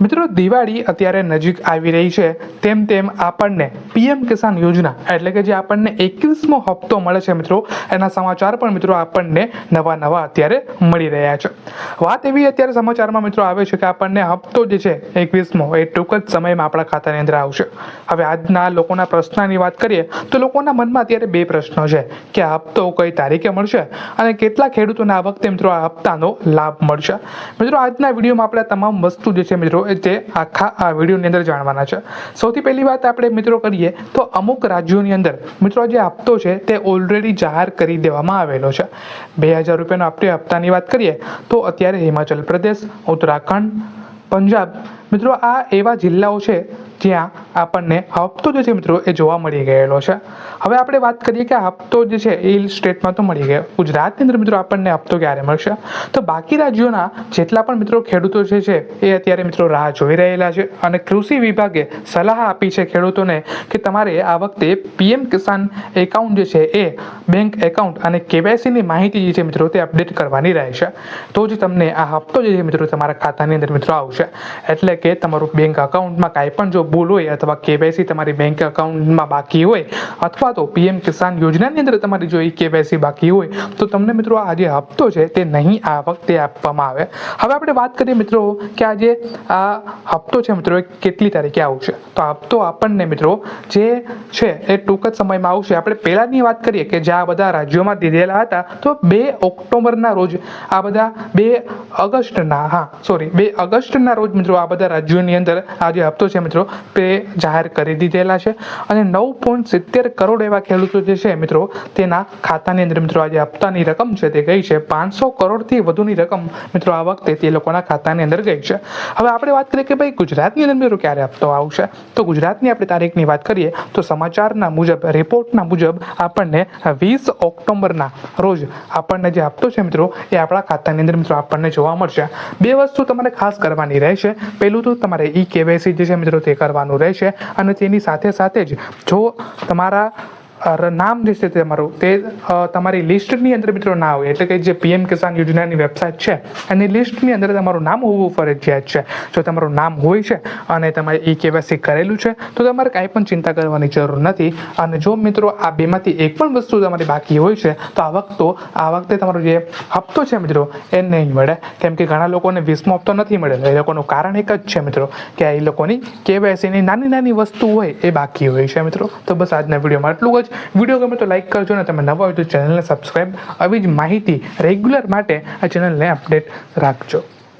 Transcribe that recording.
મિત્રો, દિવાળી અત્યારે નજીક આવી રહી છે. તેમ તેમ આપણને પીએમ કિસાન યોજના એટલે કે જે આપણને એકવીસમો હપ્તો મળે છે મિત્રો, એના સમાચાર પણ મિત્રો આપણને નવા નવા અત્યારે મળી રહ્યા છે. વાત એવી અત્યારે સમાચારમાં મિત્રો આવે છે કે આપણને હપ્તો જે છે એકવીસમો, એ ટૂંક જ સમયમાં આપણા ખાતાની અંદર આવશે. હવે આજના લોકોના પ્રશ્નની વાત કરીએ, તો લોકોના મનમાં અત્યારે બે પ્રશ્નો છે. કે આ હપ્તો કઈ તારીખે મળશે અને કેટલા ખેડૂતોને આ વખતે મિત્રો આ હપ્તાનો લાભ મળશે? મિત્રો, આજના વિડીયોમાં આપણે તમામ વસ્તુ જે છે મિત્રો તે આખા આ વિડીયોની અંદર જાણવાના છે. સૌથી પહેલી વાત આપણે મિત્રો કરીએ તો અમુક રાજ્યોની અંદર મિત્રો જે હપ્તો છે તે ઓલરેડી જાહેર કરી દેવામાં આવેલો છે. બે હજાર રૂપિયાનો આપણે હપ્તાની વાત કરીએ તો અત્યારે હિમાચલ પ્રદેશ, ઉત્તરાખંડ, પંજાબ મિત્રો આ એવા જિલ્લાઓ છે જ્યાં આપણને હપ્તો જે છે મિત્રો એ જોવા મળી ગયેલો છે. હવે આપણે વાત કરીએ કે હપ્તો જે છે એ સ્ટેટમાં તો મળી ગયો. ગુજરાતની અંદર મિત્રો આપણને હપ્તો ક્યારે મળશે? તો બાકી રાજ્યોના જેટલા પણ મિત્રો ખેડૂતો જે છે એ અત્યારે મિત્રો રાહ જોઈ રહેલા છે અને કૃષિ વિભાગે સલાહ આપી છે ખેડૂતોને કે તમારે આ વખતે પીએમ કિસાન એકાઉન્ટ જે છે એ બેંક એકાઉન્ટ અને કેવાયસીની માહિતી જે છે મિત્રો તે અપડેટ કરવાની રહેશે. તો જ તમને આ હપ્તો જે છે મિત્રો તમારા ખાતાની અંદર મિત્રો આવશે. એટલે કે તમારું બેંક અકાઉન્ટમાં કાંઈ પણ જો ભૂલ હોય અથવા કેવાયસી તમારી બેંક અકાઉન્ટમાં બાકી હોય અથવા તો પીએમ કિસાન યોજનાની અંદર તમારી જો એ કેવાયસી બાકી હોય, તો તમને મિત્રો આ જે હપ્તો છે તે નહીં આ વખતે આપવામાં આવે. હવે આપણે વાત કરીએ મિત્રો કે આ જે આ હપ્તો છે મિત્રો, એ કેટલી તારીખે આવશે? તો હપ્તો આપણને મિત્રો જે છે એ ટૂંક જ સમયમાં આવશે. આપણે પહેલાંની વાત કરીએ કે જે આ બધા રાજ્યોમાં દીધેલા હતા, તો બે ઓક્ટોબરના રોજ આ બધા બે ઓગસ્ટના, હા સોરી બે ઓગસ્ટના રોજ મિત્રો આ બધા રાજ્યોની અંદર આ જે હપ્તો છે મિત્રો તે જાહેર કરી દીધેલા છે અને નવ પોઈન્ટ સિત્તેર કરોડ એવા ખેડૂતો જે છે મિત્રો, તેના ખાતાની અંદર મિત્રો આ જે હપ્તાની રકમ છે તે ગઈ છે. પાંચસો કરોડથી વધુની રકમ મિત્રો આ વખતે તે લોકોના ખાતાની અંદર ગઈ છે. હવે આપણે વાત કરીએ કે ભાઈ ગુજરાતની અંદર મિત્રો ક્યારે હપ્તો આવશે? તો ગુજરાતની આપણે તારીખની વાત કરીએ તો સમાચારના મુજબ, રિપોર્ટના મુજબ આપણને વીસ ઓક્ટોબરના રોજ આપણને જે હપ્તો છે મિત્રો, એ આપણા ખાતાની અંદર મિત્રો આપણને જોવા મળશે. બે વસ્તુ તમારે ખાસ કરવાની રહેશે. પહેલું તો તમારે ઈ કેવાયસી જે છે મિત્રો તે કરવાનું રહેશે અને તેની સાથે સાથે જ જો તમારા નામ જે છે તમારું તે તમારી લિસ્ટની અંદર મિત્રો ના હોય. એટલે કે જે પીએમ કિસાન યોજનાની વેબસાઇટ છે, એની લિસ્ટની અંદર તમારું નામ હોવું ફરજિયાત છે. જો તમારું નામ હોય છે અને તમારે ઈ કેવાયસી કરેલું છે, તો તમારે કાંઈ પણ ચિંતા કરવાની જરૂર નથી. અને જો મિત્રો આ બેમાંથી એક પણ વસ્તુ તમારી બાકી હોય છે, તો આ વખતો, આ વખતે તમારો જે હપ્તો છે મિત્રો, એ નહીં મળે. કેમ કે ઘણા લોકોને વીસમો હપ્તો નથી મળેલો. એ લોકોનું કારણ એક જ છે મિત્રો, કે એ લોકોની કેવાયસીની નાની નાની વસ્તુ હોય એ બાકી હોય છે મિત્રો. તો બસ આજના વિડીયોમાં એટલું જ. વીડિયો ગમે તો લાઈક કરજો ને તમે નવા હોય તો ચેનલને સબસ્ક્રાઈબ આવી જ માહિતી રેગ્યુલર માટે આ ચેનલને અપડેટ રાખજો.